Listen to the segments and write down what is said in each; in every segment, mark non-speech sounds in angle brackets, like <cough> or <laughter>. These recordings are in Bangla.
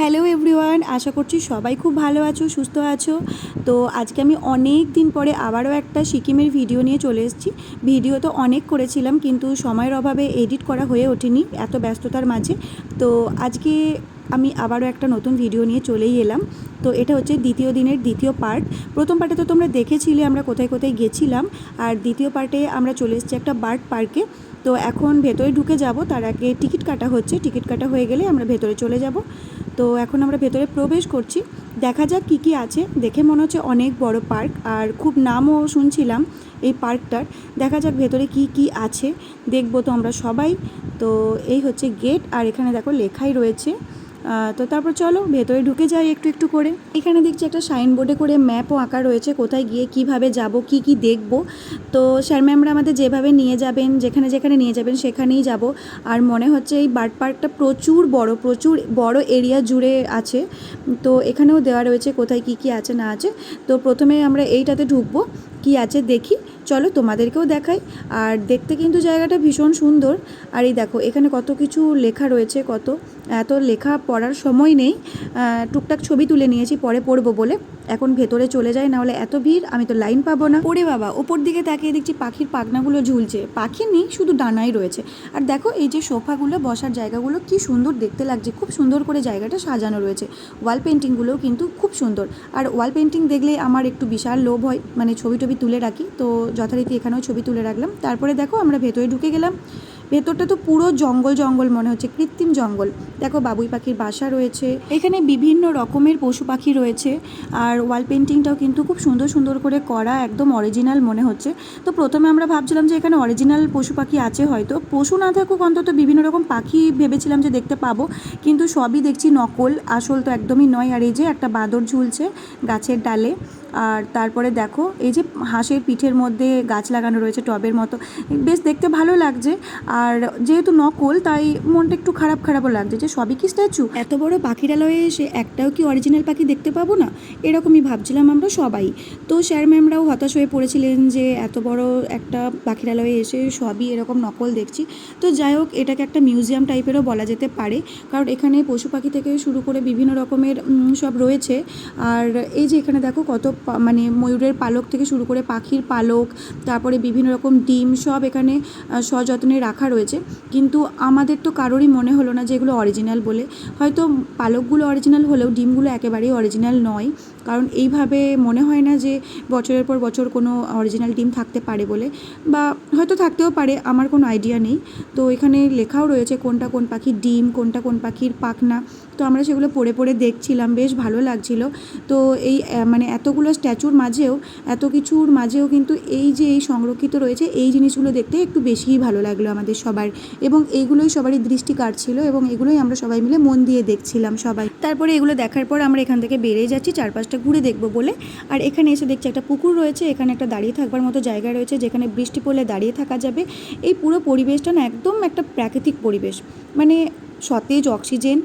হ্যালো এভরিওয়ান, আশা করছি সবাই খুব ভালো আছো, সুস্থ আছো। তো আজকে আমি অনেক দিন পরে আবারও একটা সিকিমের ভিডিও নিয়ে চলে এসেছি। ভিডিও তো অনেক করেছিলাম, কিন্তু সময়ের অভাবে এডিট করা হয়ে ওঠেনি এত ব্যস্ততার মাঝে। তো আজকে আমি আবারও একটা নতুন ভিডিও নিয়ে চলেই এলাম। তো এটা হচ্ছে দ্বিতীয় দিনের দ্বিতীয় পার্ট। প্রথম পার্টে তো তোমরা দেখেছিলে আমরা কোথায় কোথায় গেছিলাম। আর দ্বিতীয় পার্টে আমরা চলে এসেছি একটা বার্ড পার্কে। তো এখন ভেতরে ঢুকে যাব, তার আগে টিকিট কাটা হচ্ছে। টিকিট কাটা হয়ে গেলে আমরা ভেতরে চলে যাব। তো এখন আমরা ভেতরে প্রবেশ করছি। দেখা যাক কী কী আছে। দেখে মনে হচ্ছে অনেক বড় পার্ক, আর খুব নামও শুনছিলাম এই পার্কটার। দেখা যাক ভেতরে কি কি আছে। দেখব তো আমরা সবাই। তো এই হচ্ছে গেট, আর এখানে দেখো লেখাই রয়েছে। তো তারপর চলো, ভেতরে ঢুকে যাই একটু একটু করে। এখানে দেখছি একটা সাইনবোর্ডে করে ম্যাপও আঁকা রয়েছে, কোথায় গিয়ে কীভাবে যাব, কি কি দেখব। তো স্যার ম্যামরা আমাদের যেভাবে নিয়ে যাবেন, যেখানে যেখানে নিয়ে যাবেন, সেখানেই যাব। আর মনে হচ্ছে এই বার্ড পার্কটা প্রচুর বড় প্রচুর বড় এরিয়া জুড়ে আছে। তো এখানেও দেওয়া রয়েছে কোথায় কি কি আছে, না আছে। তো প্রথমে আমরা এইটাতে ঢুকবো। কি আছে দেখি। চলো তোমাদেরকেও দেখাই। আর দেখতে কিন্তু জায়গাটা ভীষণ সুন্দর। আর এই দেখো, এখানে কত কিছু লেখা রয়েছে, কত। এত লেখা পড়ার সময় নেই। টুকটাক ছবি তুলে নিয়েছি, পরে পড়ব বলে। এখন ভেতরে চলে যাই নাহলে এত ভিড়, আমি তো লাইন পাবো না। ওরে বাবা, ওপর দিকে তাকিয়ে দেখছি পাখির পাখনাগুলো ঝুলছে। পাখি নেই, শুধু ডানাই রয়েছে। আর দেখো, এই যে সোফাগুলো, বসার জায়গাগুলো, কি সুন্দর দেখতে লাগছে। খুব সুন্দর করে জায়গাটা সাজানো রয়েছে। ওয়াল পেন্টিংগুলোও কিন্তু খুব সুন্দর। আর ওয়াল পেন্টিং দেখলে আমার একটু বিশাল লোভ হয় মানে ছবি টবি তুলে রাখি। তো যথারীতি এখানেও ছবি তুলে রাখলাম। তারপরে দেখো, আমরা ভেতরে ঢুকে গেলাম। ভেতরটা তো পুরো জঙ্গল জঙ্গল মনে হচ্ছে, কৃত্রিম জঙ্গল। দেখো বাবুই পাখির বাসা রয়েছে, এখানে বিভিন্ন রকমের পশু পাখি রয়েছে, আর ওয়াল পেন্টিংটাও কিন্তু খুব সুন্দর সুন্দর করে করা, একদম অরিজিনাল মনে হচ্ছে। তো প্রথমে আমরা ভাবছিলাম যে এখানে অরিজিনাল পশু পাখি আছে হয়তো। পশু না থাকুক অন্তত বিভিন্ন রকম পাখি ভেবেছিলাম যে দেখতে পাবো, কিন্তু সবই দেখছি নকল, আসল তো একদমই নয়। আর এই যে একটা বাদর ঝুলছে গাছের ডালে আর তারপরে দেখো, এই যে হাঁসের পিঠের মধ্যে গাছ লাগানো রয়েছে, টবের মতো, বেশ দেখতে ভালো লাগছে। আর যেহেতু নকল, তাই মনটা একটু খারাপ খারাপও লাগছে যে সবই কি স্ট্যাচু? এত বড় পাখিরালয়ে এসে একটাও কি অরিজিনাল পাখি দেখতে পাবো না? এরকমই ভাবছিলাম আমরা সবাই। তো স্যার ম্যামরাও হতাশ হয়ে পড়েছিলেন যে এত বড় একটা পাখিরালয়ে এসে সবই এরকম নকল দেখছি। তো যাই হোক, এটাকে একটা মিউজিয়াম টাইপেরও বলা যেতে পারে। কারণ এখানে পশু পাখি থেকে শুরু করে বিভিন্ন রকমের সব রয়েছে। আর এই যে এখানে দেখো কত মানে ময়ূরের পালক থেকে শুরু করে পাখির পালক, তারপরে বিভিন্ন রকম ডিম সব এখানে সযত্নে রাখা রয়েছে। কিন্তু আমাদের তো কারোরই মনে হলো না যে এগুলো অরিজিনাল বলে। হয়তো পালকগুলো অরিজিনাল হলেও ডিমগুলো একেবারেই অরিজিনাল নয়। কারণ এইভাবে মনে হয় না যে বছরের পর বছর কোনো অরিজিনাল ডিম থাকতে পারে বলে। বা হয়তো থাকতেও পারে, আমার কোনো আইডিয়া নেই। তো এখানে লেখাও রয়েছে কোনটা কোন পাখির ডিম, কোনটা কোন পাখির পাখনা। তো আমরা সেগুলো পড়ে পড়ে দেখছিলাম, বেশ ভালো লাগছিল। তো এই মানে এতগুলো স্ট্যাচুর মাঝেও, এত কিছুর মাঝেও কিন্তু এই যে এই সংরক্ষিত রয়েছে, এই জিনিসগুলো দেখতে একটু বেশিই ভালো লাগল আমাদের সবার। এবং এইগুলোই সবারই দৃষ্টি কাটছিল এবং এগুলোই আমরা সবাই মিলে মন দিয়ে দেখছিলাম সবাই। তারপরে এগুলো দেখার পর আমরা এখান থেকে বেরিয়ে যাচ্ছি, চারপাশটা ঘুরে দেখব বলে। আর এখানে এসে দেখছি একটা পুকুর রয়েছে, এখানে একটা দাঁড়িয়ে থাকবার মতো জায়গা রয়েছে, যেখানে বৃষ্টি পড়লে দাঁড়িয়ে থাকা যাবে। এই পুরো পরিবেশটা না একদম একটা প্রাকৃতিক পরিবেশ। মানে সতেজ অক্সিজেন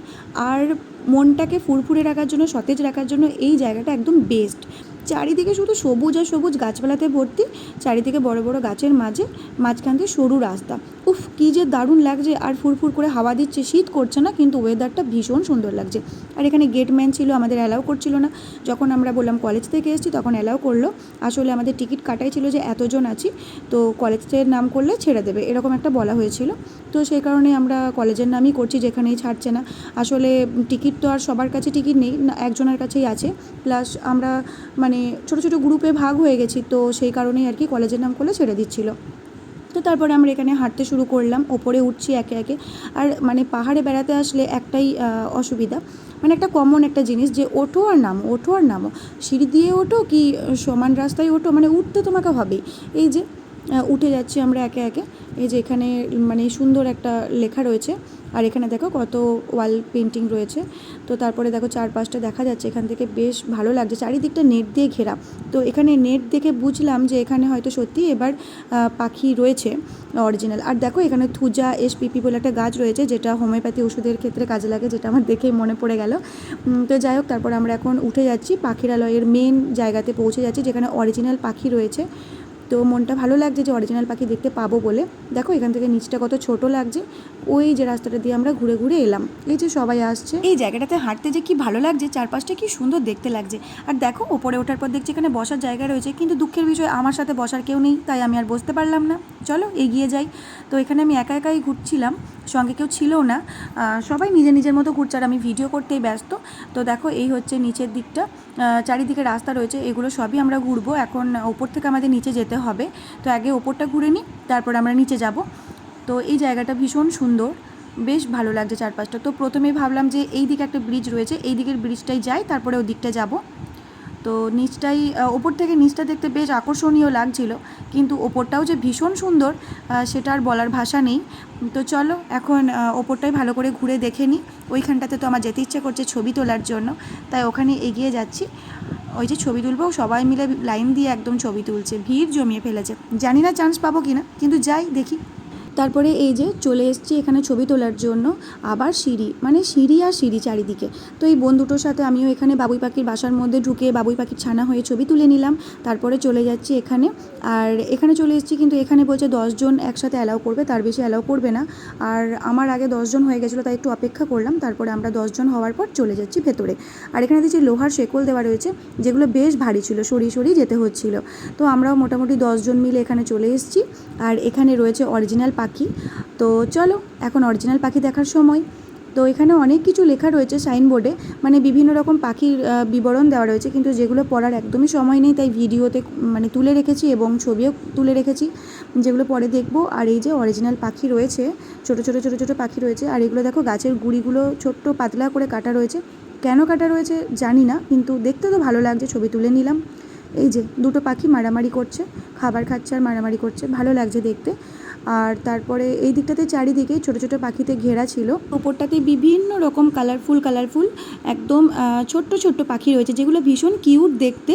আর মনটাকে ফুরফুরে রাখার জন্য সতেজ রাখার জন্য এই জায়গাটা একদম বেস্ট চারিদিকে শুধু সবুজ আর সবুজ গাছপালাতে ভর্তি, চারিদিকে বড় বড় গাছের মাঝে, মাঝখান দিয়ে সরু রাস্তা। উফ, কী যে দারুণ লাগছে, আর ফুরফুর করে হাওয়া দিচ্ছে, শীত করছে না, কিন্তু ওয়েদারটা ভীষণ সুন্দর লাগছে। আর এখানে গেটম্যান ছিল, আমাদের অ্যালাউ করছিল না। যখন আমরা বললাম কলেজ থেকে এসেছি, তখন অ্যালাউ করল। আসলে আমাদের টিকিট কাটাই ছিল যে এতজন আছি, তো কলেজের নাম করলে ছেড়ে দেবে, এরকম একটা বলা হয়েছিল। তো সেই কারণে আমরা কলেজের নামই করছি, যেখানেই ছাড়ছে না। আসলে টিকিট তো আর সবার কাছে টিকিট নেই একজনের কাছেই আছে। প্লাস আমরা মানে ছোটো ছোটো গ্রুপে ভাগ হয়ে গেছি, তো সেই কারণেই আর কি কলেজের নাম করলে ছেড়ে দিচ্ছিল। তো তারপরে আমরা এখানে হাঁটতে শুরু করলাম, ওপরে উঠছি একে একে। আর মানে পাহাড়ে বেড়াতে আসলে একটাই অসুবিধা। মানে একটা কমন একটা জিনিস যে ওঠো আর নামো, ওঠো আর নামো। সিঁড়ি দিয়ে ওঠো কি সমান রাস্তায় ওঠো? মানে উঠতে তোমাকে হবেই। এই যে উঠে যাচ্ছি আমরা একে একে। এই যে এখানে মানে সুন্দর একটা লেখা রয়েছে। আর এখানে দেখো কত ওয়াল পেন্টিং রয়েছে। তো তারপরে দেখো চারপাশটা দেখা যাচ্ছে, এখান থেকে বেশ ভালো লাগছে। চারিদিকটা নেট দিয়ে ঘেরা। তো এখানে নেট দেখে বুঝলাম যে এখানে হয়তো সত্যি এবার পাখি রয়েছে অরিজিনাল আর দেখো এখানে থুজা, এসপিপি বলে একটা গাছ রয়েছে, যেটা হোমিওপ্যাথি ওষুধের ক্ষেত্রে কাজে লাগে, যেটা আমার দেখেই মনে পড়ে গেল। তো যাই হোক, তারপর আমরা এখন উঠে যাচ্ছি, পাখিরালয়ের মেন জায়গাতে পৌঁছে যাচ্ছি, যেখানে অরিজিনাল পাখি রয়েছে। তো মনটা ভালো লাগছে যে অরিজিনাল পাখি দেখতে পাবো বলে। দেখো, এখান থেকে নিচটা কত ছোট লাগছে। ওই যে রাস্তাটা দিয়ে আমরা ঘুরে ঘুরে এলাম। এই যে সবাই আসছে। এই জায়গাটাতে হাঁটতে যে কি ভালো লাগছে, চারপাশটা কি সুন্দর দেখতে লাগছে। আর দেখো, ওপরে ওঠার পর দেখছি এখানে বসার জায়গা রয়েছে, কিন্তু দুঃখের বিষয়, আমার সাথে বসার কেউ নেই, তাই আমি আর বসতে পারলাম না। চলো, এগিয়ে যাই। তো এখানে আমি একা একাই ঘুরছিলাম, সঙ্গে কেউ ছিল না। সবাই নিজের নিজের মতো ঘুরছে, আর আমি ভিডিও করতেই ব্যস্ত। তো দেখো, এই হচ্ছে নিচের দিকটা। চারিদিকে রাস্তা রয়েছে, এগুলো সবই আমরা ঘুরবো। এখন ওপর থেকে আমাদের নিচে যেতে হবে। তো আগে ওপরটা ঘুরে নিই, তারপর আমরা নিচে যাব। তো এই জায়গাটা ভীষণ সুন্দর, বেশ ভালো লাগছে চারপাশটা। তো প্রথমে ভাবলাম যে এই দিকে একটা ব্রিজ রয়েছে এই দিকের ব্রিজটাই যাই, তারপরে ওই দিকটা যাব। তো নিচটাই ওপর থেকে নিচটা দেখতে বেশ আকর্ষণীয় লাগছিল। কিন্তু ওপরটাও যে ভীষণ সুন্দর সেটা আর বলার ভাষা নেই। তো চলো, এখন ওপরটাই ভালো করে ঘুরে দেখে নিই। ওইখানটাতে তো আমার যেতে ইচ্ছে করছে ছবি তোলার জন্য। তাই ওখানে এগিয়ে যাচ্ছি। ওই যে ছবি তুলবো, সবাই মিলে লাইন দিয়ে একদম ছবি তুলছে। ভিড় জমিয়ে ফেলেছে। জানি না চান্স পাবো কি না কিন্তু যাই দেখি। তারপরে এই যে চলে এসেছি এখানে ছবি তোলার জন্য, আবার সিঁড়ি মানে সিঁড়ি আর সিঁড়ি চারিদিকে। তো এই বোন দুটোর সাথে আমিও এখানে বাবুই পাখির বাসার মধ্যে ঢুকে বাবুই পাখির ছানা হয়ে ছবি তুলে নিলাম। তারপরে চলে যাচ্ছি এখানে। আর এখানে চলে এসেছি কিন্তু এখানে বলছে দশজন একসাথে অ্যালাউ করবে, তার বেশি অ্যালাউ করবে না। আর আমার আগে দশজন হয়ে গেছিল, তাই একটু অপেক্ষা করলাম। তারপরে আমরা দশজন হওয়ার পর চলে যাচ্ছি ভেতরে। আর এখানে দেখছি লোহার শেকল দেওয়া রয়েছে, যেগুলো বেশ ভারী ছিল, সরিয়ে সরিয়ে যেতে হচ্ছিল। তো আমরাও মোটামুটি দশজন মিলে এখানে চলে এসেছি। আর এখানে রয়েছে অরিজিনাল পাখি। তো চলো, এখন অরিজিনাল পাখি দেখার সময়। তো এখানে অনেক কিছু লেখা রয়েছে সাইনবোর্ডে মানে বিভিন্ন রকম পাখির বিবরণ দেওয়া রয়েছে। কিন্তু যেগুলো পড়ার একদমই সময় নেই, তাই ভিডিওতে মানে তুলে রেখেছি এবং ছবিও তুলে রেখেছি। যেগুলো পরে দেখব। আর এই যে অরিজিনাল পাখি রয়েছে, ছোট ছোট ছোট ছোট পাখি রয়েছে। আর এগুলো দেখো, গাছের গুঁড়িগুলো ছোট্ট পাতলা করে কাটা রয়েছে। কেন কাটা রয়েছে জানি না, কিন্তু দেখতে তো ভালো লাগছে, ছবি তুলে নিলাম। এই যে, দুটো পাখি মারামারি করছে, খাবার খাচ্ছে আর মারামারি করছে। ভালো লাগছে দেখতে। আর তারপরে এই দিকটাতে চারিদিকে ছোট ছোট পাখিতে ঘেরা ছিল। ওপরটাতে বিভিন্ন রকম কালারফুল কালারফুল একদম ছোট্ট ছোট্ট পাখি রয়েছে, যেগুলো ভীষণ কিউট দেখতে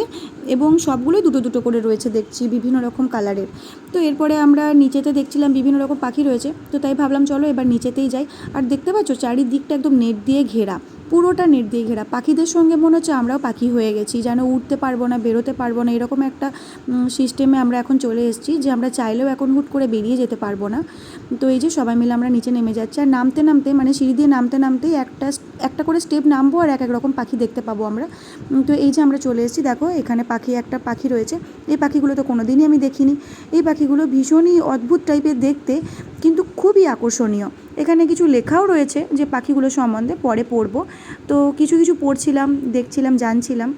এবং সবগুলোই দুটো দুটো করে রয়েছে দেখছি বিভিন্ন রকম কালারের তো এরপরে আমরা নিচেতে দেখছিলাম বিভিন্ন রকম পাখি রয়েছে, তো তাই ভাবলাম চলো এবার নিচেতেই যাই। আর দেখতে পাচ্ছ, চারিদিকটা একদম নেট দিয়ে ঘেরা। পুরোটা নেট দিয়ে ঘেরা পাখিদের সঙ্গে মনে হচ্ছে আমরাও পাখি হয়ে গেছি, যেন উঠতে পারব না, বেরোতে পারব না, এরকম একটা সিস্টেমে আমরা এখন চলে এসেছি, যে আমরা চাইলেও এখন হুট করে বেরিয়ে যেতে পারব না। তো এই যে সবাই মিলে আমরা নিচে নেমে যাচ্ছি, আর নামতে নামতে মানে সিঁড়ি দিয়ে নামতে নামতেই একটা একটা করে স্টেপ নামবো আর এক এক রকম পাখি দেখতে পাবো আমরা। তো এই যে আমরা চলে এসেছি, দেখো এখানে পাখি, একটা পাখি রয়েছে। এই পাখিগুলো তো কোনো দিনই আমি দেখিনি। এই পাখিগুলো ভীষণই অদ্ভুত টাইপের দেখতে, কিন্তু খুবই আকর্ষণীয়। এখানে কিছু লেখাও রয়েছে যে পাখিগুলো সম্বন্ধে পরে পড়ব। তো কিছু কিছু পড়ছিলাম, দেখছিলাম, জানছিলাম।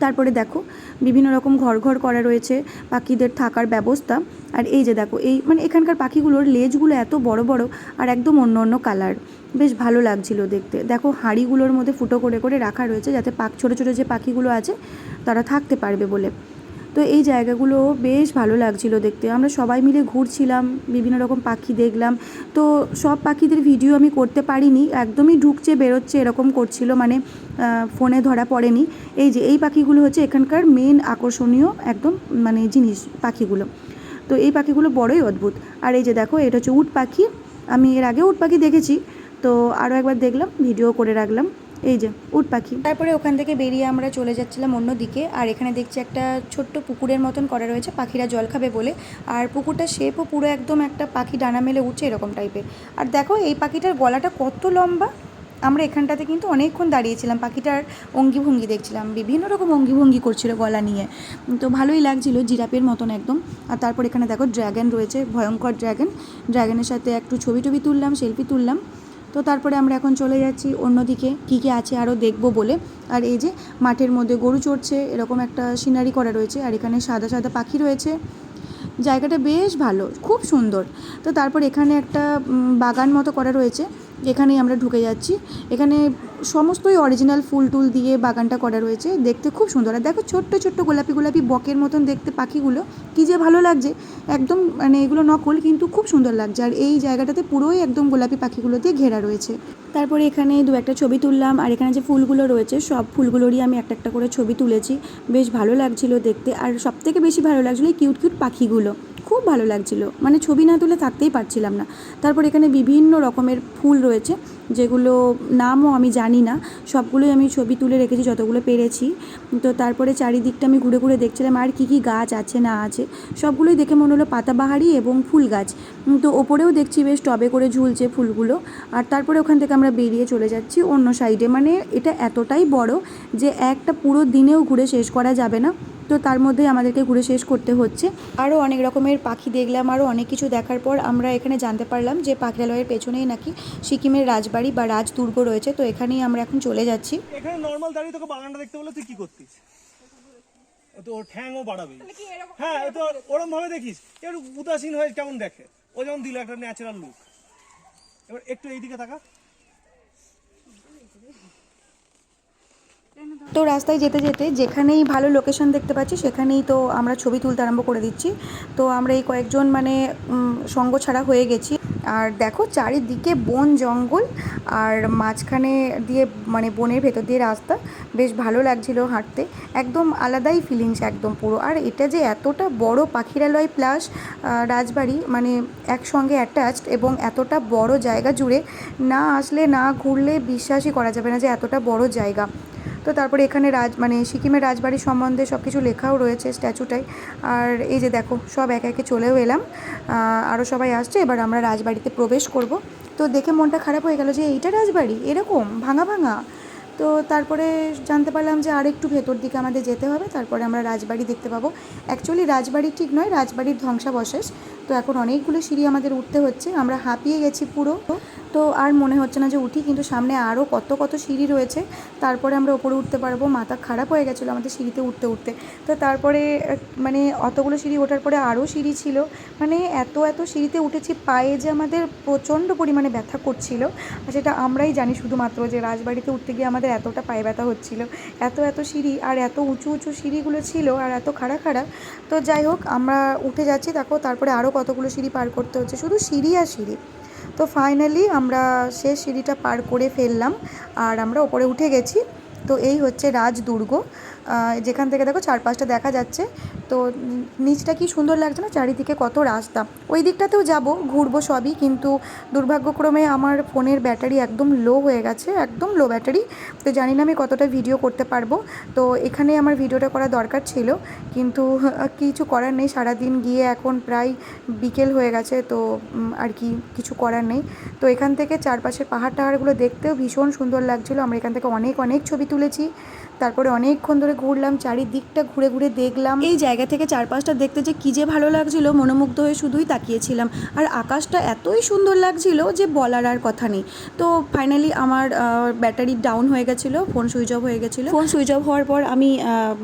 তারপরে দেখো, বিভিন্ন রকম ঘর ঘর করা রয়েছে, পাখিদের থাকার ব্যবস্থা। আর এই যে দেখো, এই মানে এখানকার পাখিগুলোর লেজগুলো এত বড় বড় আর একদম অন্য অন্য কালার। বেশ ভালো লাগছিল দেখতে। দেখো, হাঁড়িগুলোর মধ্যে ফুটো করে করে রাখা রয়েছে যাতে পাক, ছোটো ছোটো যে পাখিগুলো আছে, তারা থাকতে পারবে বলে। তো এই জায়গাগুলো বেশ ভালো লাগছিল দেখতে। আমরা সবাই মিলে ঘুরছিলাম, বিভিন্ন রকম পাখি দেখলাম। তো সব পাখিদের ভিডিও আমি করতে পারিনি, একদমই ঢুকছে, বেরোচ্ছে এরকম করছিল মানে ফোনে ধরা পড়েনি। এই যে, এই পাখিগুলো হচ্ছে এখানকার মেন আকর্ষণীয় একদম মানে জিনিস পাখিগুলো। তো এই পাখিগুলো বড়ই অদ্ভুত। আর এই যে দেখো, এটা হচ্ছে উট পাখি। আমি এর আগে উট পাখি দেখেছি, তো আরও একবার দেখলাম ভিডিও করে রাখলাম। এই যে, উট পাখি। তারপরে ওখান থেকে বেরিয়ে আমরা চলে যাচ্ছিলাম অন্য দিকে আর এখানে দেখছি একটা ছোট্ট পুকুরের মতন করা রয়েছে, পাখিরা জল খাবে বলে। আর পুকুরটা শেপও পুরো একদম একটা পাখি ডানা মেলে উঠছে এরকম টাইপের আর দেখো, এই পাখিটার গলাটা কত লম্বা। আমরা এখানটাতে কিন্তু অনেকক্ষণ দাঁড়িয়েছিলাম, পাখিটার অঙ্গিভঙ্গি দেখছিলাম, বিভিন্ন রকম অঙ্গিভঙ্গি করছিল গলা নিয়ে। তো ভালোই লাগছিল জিরাপের মতন একদম। আর তারপর এখানে দেখো ড্র্যাগন রয়েছে, ভয়ঙ্কর ড্র্যাগন ড্র্যাগনের সাথে একটু ছবি টবি তুললাম সেলফি তুললাম। তো তারপরে আমরা এখন চলে যাচ্ছি অন্যদিকে, কী কী আছে আরও দেখব বলে। আর এই যে মাঠের মধ্যে গরু চড়ছে, এরকম একটা সিনারি করা রয়েছে, আর এখানে সাদা সাদা পাখি রয়েছে। জায়গাটা বেশ ভালো, খুব সুন্দর। তো তারপর এখানে একটা বাগান মতো করা রয়েছে, এখানেই আমরা ঢুকে যাচ্ছি। এখানে সমস্তই অরিজিনাল ফুল টুল দিয়ে বাগানটা করা রয়েছে। দেখতে খুব সুন্দর। আর দেখো ছোট্ট ছোট্ট গোলাপি গোলাপি বকের মতন দেখতে পাখিগুলো। কী যে ভালো লাগছে। একদম মানে এগুলো নকল, কিন্তু খুব সুন্দর লাগছে। আর এই জায়গাটাতে পুরোই একদম গোলাপি পাখিগুলো দিয়ে ঘেরা রয়েছে। তারপরে এখানে দু একটা ছবি তুললাম। আর এখানে যে ফুলগুলো রয়েছে, সব ফুলগুলোরই আমি একটা একটা করে ছবি তুলেছি। বেশ ভালো লাগছিল দেখতে। আর সবথেকে বেশি ভালো লাগছিল কিউট কিউট পাখিগুলো। খুব ভালো লাগছিল। মানে ছবি না তুলে থাকতেই পারছিলাম না। তারপর এখানে বিভিন্ন রকমের ফুল রয়েছে। যেগুলো নামও আমি জানি না, সবগুলোই আমি ছবি তুলে রেখেছি, যতগুলো পেরেছি। তো তারপরে চারিদিকটা আমি ঘুরে ঘুরে দেখছিলাম, আর কী কী গাছ আছে না আছে, সবগুলোই দেখে মনে হলো পাতাবাহারি এবং ফুল গাছ। তো ওপরেও দেখছি বেশ টবে করে ঝুলছে ফুলগুলো, আর তারপরে ওখান থেকে আমরা বেরিয়ে চলে যাচ্ছি অন্য সাইডে। মানে এটা এতটাই বড় যে একটা পুরো দিনেও ঘুরে শেষ করা যাবে না। তো তার মধ্যেই আমাদেরকে ঘুরে শেষ করতে হচ্ছে। আরও অনেক রকমের পাখি দেখলাম আরও অনেক কিছু দেখার পর আমরা এখানে জানতে পারলাম যে পাখিরালয়ের পেছনেই নাকি সিকিমের রাজবাড়ি বা রাজদুর্গ রয়েছে। তো এখানেই আমরা এখন চলে যাচ্ছি। এখানে নর্মাল দাঁড়িয়ে তোকে বাগানটা দেখতে বলে তুই কি করতিস? ও তো ওর ঠ্যাংও বাড়াবে। হ্যাঁ ও তো ওরম ভাবে দেখিস এবার উদাসীন হয়ে কেমন দেখে? ও যেমন দিল একটা ন্যাচারাল লুক এবার একটু এইদিকে তাকা তো রাস্তায় যেতে যেতে যেখানেই ভালো লোকেশন দেখতে পাচ্ছি, সেখানেই তো আমরা ছবি তুলতে আরম্ভ করে দিচ্ছি। তো আমরা এই কয়েকজন মানে সঙ্গ ছাড়া হয়ে গেছি। আর দেখো চারিদিকে বন জঙ্গল, আর মাঝখানে দিয়ে মানে বনের ভেতর দিয়ে রাস্তা। বেশ ভালো লাগছিল হাঁটতে। একদম আলাদাই ফিলিংস একদম পুরো। আর এটা যে এতটা বড় পাখিরালয় প্লাস রাজবাড়ি মানে একসঙ্গে অ্যাটাচড এবং এতটা বড় জায়গা জুড়ে না আসলে না ঘুরলে বিশ্বাসই করা যাবে না যে এতটা বড় জায়গা। তো তারপরে এখানে রাজ মানে সিকিমের রাজবাড়ি সম্বন্ধে সব কিছু লেখাও রয়েছে স্ট্যাচুটায়। আর এই যে দেখো, সব একে একে চলেও এলাম। আরও সবাই আসছে, এবার আমরা রাজবাড়িতে প্রবেশ করব। তো দেখে মনটা খারাপ হয়ে গেল যে, এইটা রাজবাড়ি? এরকম? ভাঙা ভাঙা? তো তারপরে জানতে পারলাম যে আর একটু ভেতর দিকে আমাদের যেতে হবে। তারপরে আমরা রাজবাড়ি দেখতে পাবো। অ্যাকচুয়ালি রাজবাড়ি ঠিক নয়, রাজবাড়ির ধ্বংসাবশেষ। তো এখন অনেকগুলো সিঁড়ি আমাদের উঠতে হচ্ছে। আমরা হাঁপিয়ে গেছি পুরো। তো আর মনে হচ্ছে না যে উঠি, কিন্তু সামনে আরও কত কত সিঁড়ি রয়েছে। তারপরে আমরা ওপরে উঠতে পারব। মাথা খারাপ হয়ে গেছিল আমাদের সিঁড়িতে উঠতে উঠতে। তো তারপরে মানে অতগুলো সিঁড়ি ওঠার পরে আরও সিঁড়ি ছিল। মানে এত এত সিঁড়িতে উঠেছি, পায়ে যে আমাদের প্রচণ্ড পরিমাণে ব্যথা করছিল। আর সেটা আমরাই জানি শুধুমাত্র যে রাজবাড়িতে উঠতে গিয়ে আমাদের এতটা পায়ে ব্যথা হচ্ছিল। এত এত সিঁড়ি আর এত উঁচু উঁচু সিঁড়িগুলো ছিল আর এত খাড়া খাড়া। তো যাই হোক, আমরা উঠে যাচ্ছি। দেখো, তারপরে আরও কতগুলো সিঁড়ি পার করতে হচ্ছে। শুধু সিঁড়ি আর সিঁড়ি। তো ফাইনালি আমরা শেষ সিঁড়িটা পার করে ফেললাম আর আমরা ওপরে উঠে গেছি। তো এই হচ্ছে রাজদুর্গ। যেখান থেকে দেখো চারপাশটা দেখা যাচ্ছে। তো নিচটা কি সুন্দর লাগছে না? চারিদিকে কত রাস্তা। ওই দিকটাতেও যাব, ঘুরবো সবই, কিন্তু দুর্ভাগ্যক্রমে আমার ফোনের ব্যাটারি একদম লো হয়ে গেছে, একদম লো ব্যাটারি। তো জানি না আমি কতটা ভিডিও করতে পারব। তো এখানে আমার ভিডিওটা করা দরকার ছিল, কিন্তু কিছু করার নেই। সারাদিন গিয়ে এখন প্রায় বিকেল হয়ে গেছে, তো আর কি কিছু করার নেই। তো এখান থেকে চারপাশের পাহাড় টাহাড়গুলো দেখতেও ভীষণ সুন্দর লাগছিল। আমরা এখান থেকে অনেক অনেক ছবি তুলেছি। তারপরে অনেকক্ষণ ধরে ঘুরলাম, চারিদিকটা ঘুরে ঘুরে দেখলাম। এই জায়গা থেকে চারপাশটা দেখতে যে কী যে ভালো লাগছিল, মনোমুগ্ধ হয়ে শুধুই তাকিয়েছিলাম। আর আকাশটা এতই সুন্দর লাগছিল যে বলার আর কথা নেই। তো ফাইনালি আমার ব্যাটারি ডাউন হয়ে গেছিল ফোন সুইচ অফ হয়ে গেছিল। ফোন সুইচ অফ হওয়ার পর আমি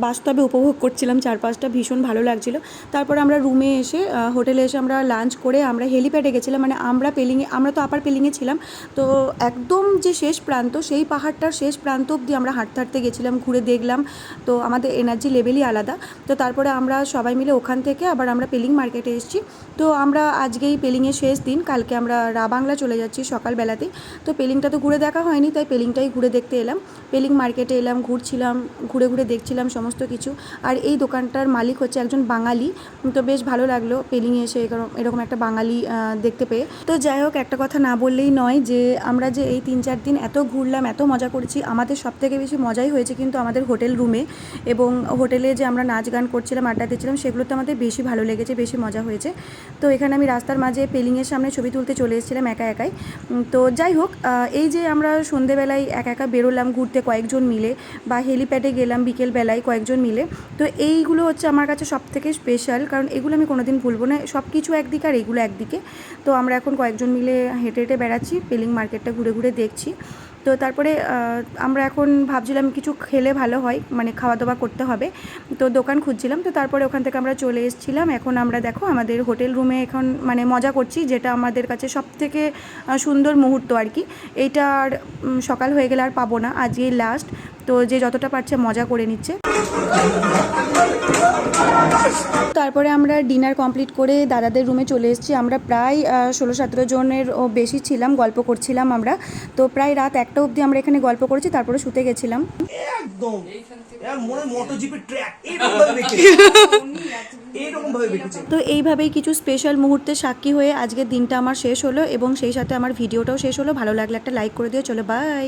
বাস্তবে উপভোগ করছিলাম, চারপাশটা ভীষণ ভালো লাগছিল। তারপর আমরা রুমে এসে হোটেলে এসে আমরা লাঞ্চ করে আমরা হেলিপ্যাডে গেছিলাম মানে আমরা পেলিংয়ে আমরা তো আপার পেলিংয়ে ছিলাম। তো একদম যে শেষ প্রান্ত, সেই পাহাড়টার শেষ প্রান্ত অবধি আমরা হাঁটতে হাঁটতে গেছিলাম, ঘুরে দেখলাম। তো আমাদের এনার্জি লেভেলই আলাদা। তো তারপরে আমরা সবাই মিলে ওখান থেকে আবার আমরা পেলিং মার্কেটে এসেছি। তো আমরা আজকেই পেলিংয়ের শেষ দিন, কালকে আমরা রাবাংলা চলে যাচ্ছি সকালবেলাতেই। তো পেলিংটা তো ঘুরে দেখা হয়নি, তাই পেলিংটাই ঘুরে দেখতে এলাম। পেলিং মার্কেটে এলাম, ঘুরছিলাম, ঘুরে ঘুরে দেখছিলাম সমস্ত কিছু। আর এই দোকানটার মালিক হচ্ছে একজন বাঙালি। তো বেশ ভালো লাগল পেলিংয়ে এসে এরকম একটা বাঙালি দেখতে পেয়ে। তো যাই হোক, একটা কথা না বললেই নয় যে, আমরা যে এই তিন চার দিন এত ঘুরলাম, এত মজা করেছি, আমাদের সব থেকে বেশি মজাই হয়েছে কিন্তু আমাদের হোটেল রুমে এবং হোটেলে যে আমরা নাচ গান করছিলাম, আড্ডা দিচ্ছিলাম, সেগুলোতে আমাদের বেশি ভালো লেগেছে, বেশি মজা হয়েছে। তো এখানে আমি রাস্তার মাঝে পেলিংয়ের সামনে ছবি তুলতে চলে এসেছিলাম একা একাই। তো যাই হোক এই যে আমরা সন্ধেবেলায় একা একা বেরোলাম ঘুরতে কয়েকজন মিলে বা হেলিপ্যাডে গেলাম বিকেলবেলায় কয়েকজন মিলে, তো এইগুলো হচ্ছে আমার কাছে সব থেকে স্পেশাল কারণ এগুলো আমি কোনোদিন ভুলবো না। সব কিছু একদিকে আর এগুলো একদিকে। তো আমরা এখন কয়েকজন মিলে হেঁটে হেঁটে বেড়াচ্ছি, পেলিং মার্কেটটা ঘুরে ঘুরে দেখছি। তো তারপরে আমরা এখন ভাবছিলাম কিছু খেলে ভালো হয় মানে খাওয়া দাওয়া করতে হবে। তো দোকান খুঁজছিলাম, তো তারপরে ওখান থেকে আমরা চলে এসেছিলাম। এখন আমরা দেখো, আমাদের হোটেল রুমে এখন মানে মজা করছি, যেটা আমাদের কাছে সব থেকে সুন্দর মুহূর্ত আর কি। এইটা আর সকাল হয়ে গেলে আর পাবো না, আজকেই লাস্ট তো যে যতটা পারছে মজা করে নিচ্ছে। তারপরে আমরা ডিনার কমপ্লিট করে দাদাদের রুমে চলে এসেছি। আমরা প্রায় ষোলো সতেরো জনের ও বেশি ছিলাম গল্প করছিলাম আমরা। তো প্রায় রাত একটা অবধি আমরা এখানে গল্প করেছি তারপরে শুতে গেছিলাম। একদম। মনে <laughs> তো এইভাবেই কিছু স্পেশাল মুহূর্তে সাক্ষী হয়ে আজকের দিনটা আমার শেষ হলো এবং সেই সাথে আমার ভিডিওটাও শেষ হলো। ভালো লাগলে একটা লাইক করে দিও। চলো বাই